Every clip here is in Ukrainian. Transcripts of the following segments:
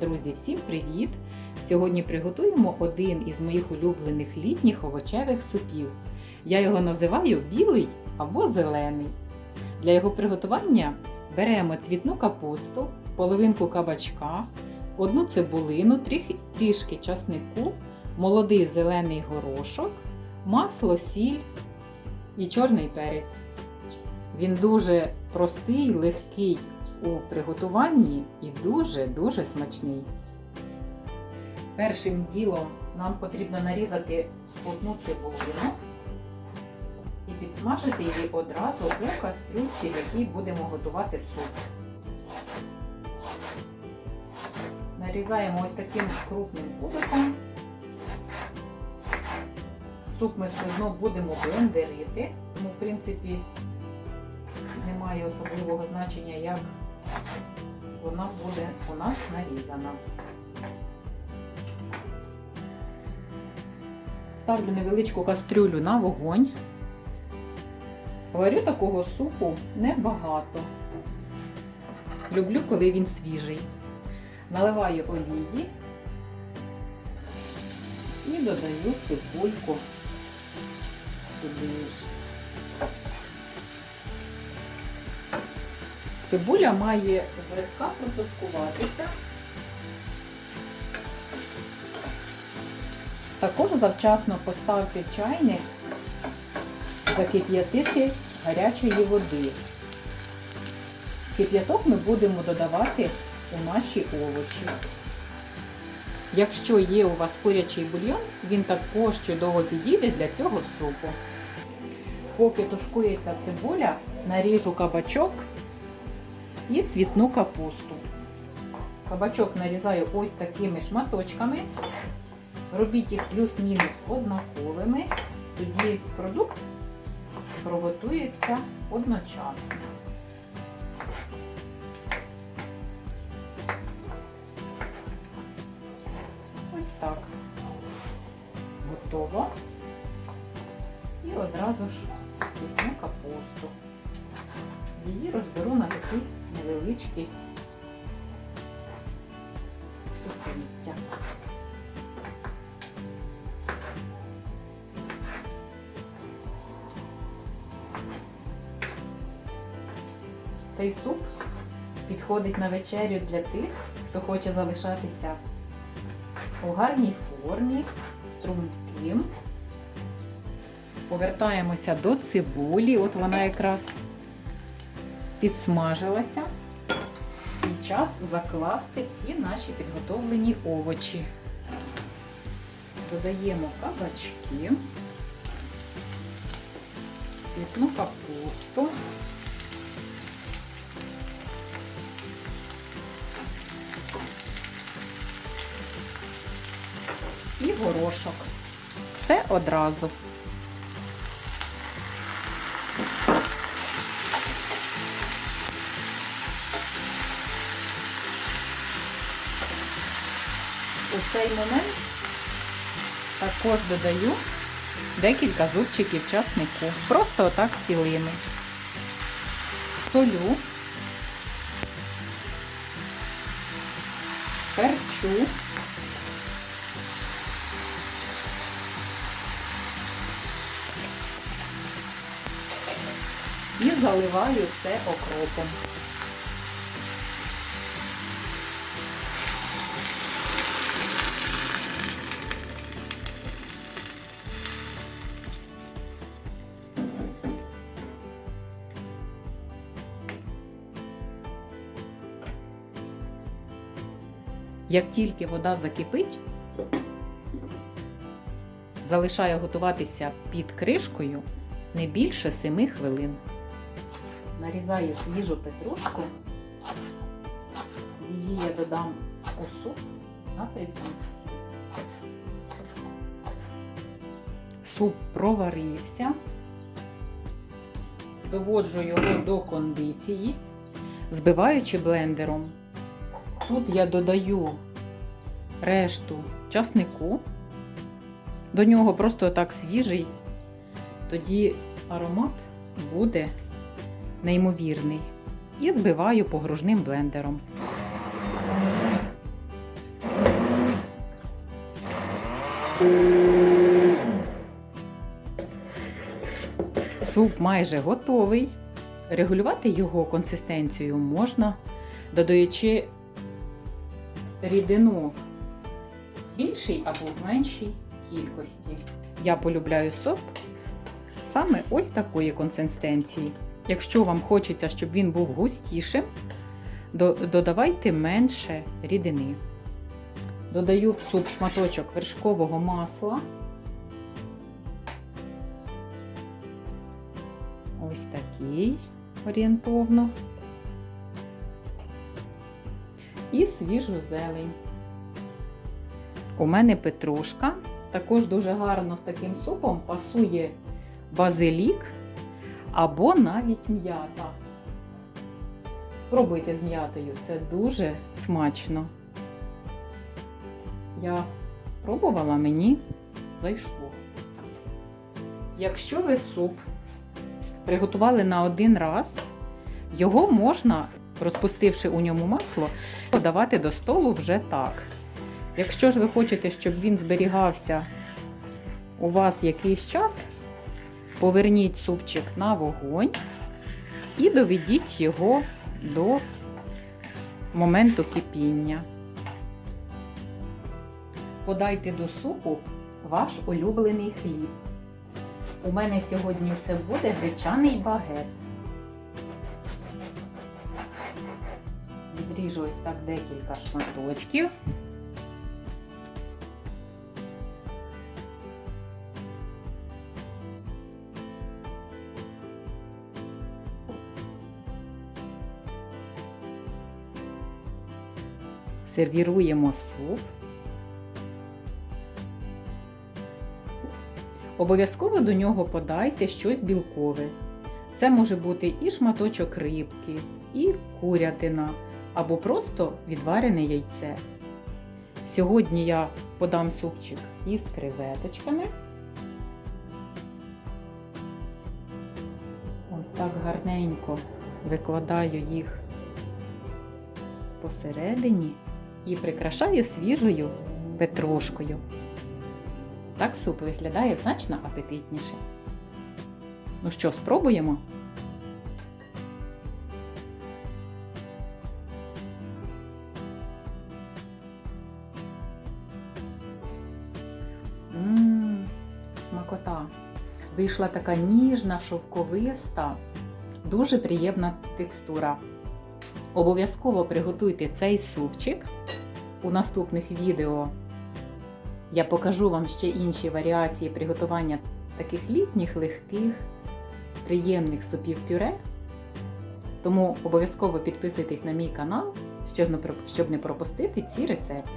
Друзі, всім привіт! Сьогодні приготуємо один із моїх улюблених літніх овочевих супів. Я його називаю білий або зелений. Для його приготування беремо цвітну капусту, половинку кабачка, одну цибулину, трішки часнику, молодий зелений горошок, масло, сіль і чорний перець. Він дуже простий, легкий у приготуванні і дуже-дуже смачний. Першим ділом нам потрібно нарізати одну цибулину і підсмажити її одразу у кастрюльці, в якій будемо готувати суп. Нарізаємо ось таким крупним кубиком. Суп ми все одно будемо блендерити, тому в принципі немає особливого значення, як вона буде у нас нарізана. Ставлю невеличку кастрюлю на вогонь. Варю такого супу небагато. Люблю, коли він свіжий. Наливаю олії і додаю цибульку сюди Цибуля має злегка протушкуватися. Також завчасно поставте чайник закип'ятити гарячої води. Кип'яток ми будемо додавати у наші овочі. Якщо є у вас курячий бульйон, він також чудово підійде для цього супу. Поки тушкується цибуля, наріжу кабачок і цвітну капусту. Кабачок нарізаю ось такими шматочками. Робіть їх плюс-мінус однаковими, тоді продукт приготується одночасно. Ось так. Готово. І одразу ж цвітну капусту. Її розберу на такі невеличкі суцвіття. Цей суп підходить на вечерю для тих, хто хоче залишатися у гарній формі, струнким. Повертаємося до цибулі, от вона якраз підсмажилася. І час закласти всі наші підготовлені овочі. Додаємо кабачки, цвітну капусту. І горошок. Все одразу. У цей момент також додаю декілька зубчиків часнику. Просто отак цілими. Солю, перчу. І заливаю все окропом. Як тільки вода закипить, залишаю готуватися під кришкою не більше 7 хвилин. Нарізаю свіжу петрушку, її я додам у суп наприкінці. Суп проварився, доводжу його до кондиції, збиваючи блендером. Тут я додаю решту часнику, до нього просто так свіжий, тоді аромат буде неймовірний. І збиваю погружним блендером. Суп майже готовий. Регулювати його консистенцію можна, додаючи рідину в більшій або в меншій кількості. Я полюбляю суп саме ось такої консистенції. Якщо вам хочеться, щоб він був густішим, додавайте менше рідини. Додаю в суп шматочок вершкового масла. Ось такий орієнтовно. І свіжу зелень. У мене петрушка. Також дуже гарно з таким супом пасує базилік або навіть м'ята. Спробуйте з м'ятою, це дуже смачно. Я пробувала, мені зайшло. Якщо ви суп приготували на один раз, його можна, розпустивши у ньому масло, подавати до столу вже так. Якщо ж ви хочете, щоб він зберігався у вас якийсь час, поверніть супчик на вогонь і доведіть його до моменту кипіння. Подайте до супу ваш улюблений хліб. У мене сьогодні це буде гречаний багет. Відріжу ось так декілька шматочків. Сервіруємо суп. Обов'язково до нього подайте щось білкове. Це може бути і шматочок рибки, і курятина, або просто відварене яйце. Сьогодні я подам супчик із креветочками. Ось так гарненько викладаю їх посередині і прикрашаю свіжою петрушкою. Так суп виглядає значно апетитніше. Ну що, спробуємо? Вийшла така ніжна, шовковиста, дуже приємна текстура. Обов'язково приготуйте цей супчик. У наступних відео я покажу вам ще інші варіації приготування таких літніх, легких, приємних супів пюре. Тому обов'язково підписуйтесь на мій канал, щоб не пропустити ці рецепти.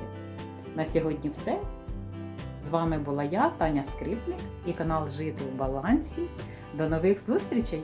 На сьогодні все. Вами була я, Таня Скрипник і канал Жити в балансі. До нових зустрічей!